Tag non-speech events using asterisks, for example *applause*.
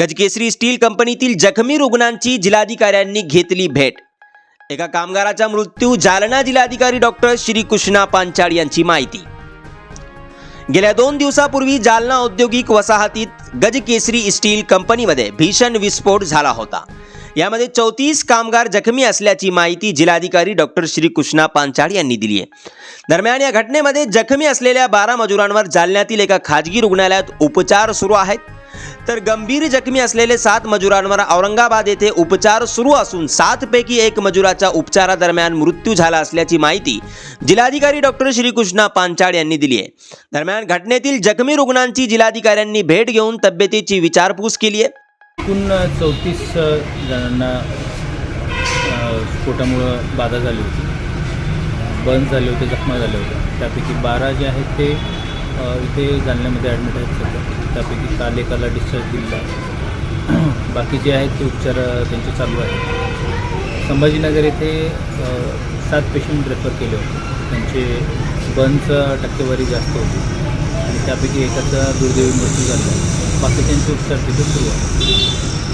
गजकेसरी steel कंपनीतील जखमी रुग्णांची जिल्हाधिकाऱ्यांनी घेतली भेट. एका कामगाराचा मृत्यू जालना जिल्हाधिकारी डॉक्टर श्रीकृष्णा पांचाळ यांची माहिती. गेल्या दोन दिवसापूर्वी जालना औद्योगिक वसाहतीत गजकेसरी स्टील कंपनीमध्ये भीषण विस्फोट झाला होता. यामध्ये चौतीस कामगार जखमी असल्याची माहिती जिल्हाधिकारी डॉक्टर श्रीकृष्णा पांचाळ यांनी दिली आहे. दरम्यान या घटनेमध्ये जखमी असलेल्या बारा मजुरांवर जालन्यातील एका खाजगी रुग्णालयात उपचार सुरू आहेत. तर गंभीर जखमी असलेले सात मजुरांवर औरंगाबाद येथे उपचार सुरू असून सातपैकी एक मजुराच्या उपचारादरम्यान मृत्यू झाला असल्याची माहिती जिल्हाधिकारी डॉक्टर श्रीकृष्णा पांचाळ यांनी दिली आहे. दरम्यान घटनेतील जखमी रुग्णांची जिल्हाधिकाऱ्यांनी भेट घेऊन तब्येतीची विचारपूस केली आहे. एकूण चौतीस जणांना स्फोटामुळं बाधा झाली होती. बंद झाले होते जखमा झाले होते. त्यापैकी बारा जे आहेत ते इथे जालन्यामध्ये ॲडमिट आहेत सध्या. त्यापैकी काल एकाला डिस्चार्ज दिलेला *clears throat* बाकी बाकीचे आहेत ते उपचार त्यांचे चालू आहेत. संभाजीनगर येथे सात पेशंट रेफर केले होते. त्यांचे बर्नचं टक्केवारी जास्त होती. आणि त्यापैकी एकाचा दुर्दैवी मृत्यू झाला. बाकी त्यांचे उपचार तिथे सुरू आहे